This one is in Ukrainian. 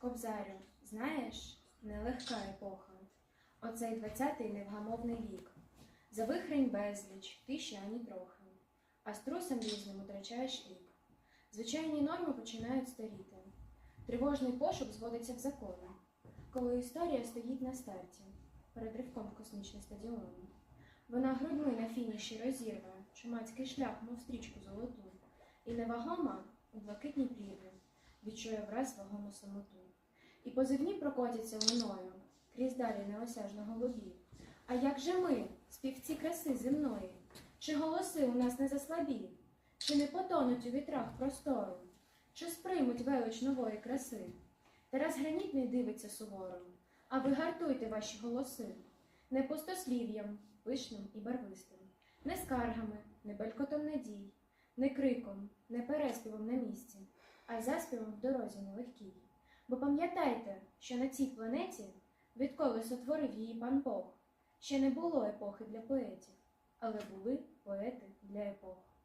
Кобзарю, знаєш, нелегка епоха. Оцей двадцятий невгамовний вік. Завихрень безліч, тиші ані трохи, а струсом різним утрачаєш лік. Звичайні норми починають старіти. Тривожний пошук зводиться в закони, коли історія стоїть на старті, перед ривком в космічний стадіон. Вона грудьми на фініші розірве, чумацький шлях, мов стрічку золоту, і невагома у блакитній прірві відчує враз вагому самоту. І позивні прокотяться луною крізь далі неосяжно голубі. А як же ми, співці краси земної? Чи голоси у нас не заслабі? Чи не потонуть у вітрах простору? Чи сприймуть велич нової краси? Тарас Гранітний дивиться суворо, а ви гартуйте ваші голоси не пустослів'ям, пишним і барвистим, не скаргами, не белькотом надій, не криком, не переспівом на місці, а заспівом в дорозі нелегкій. Бо пам'ятайте, що на цій планеті, відколи сотворив її пан Бог, ще не було епохи для поетів, але були поети для епох.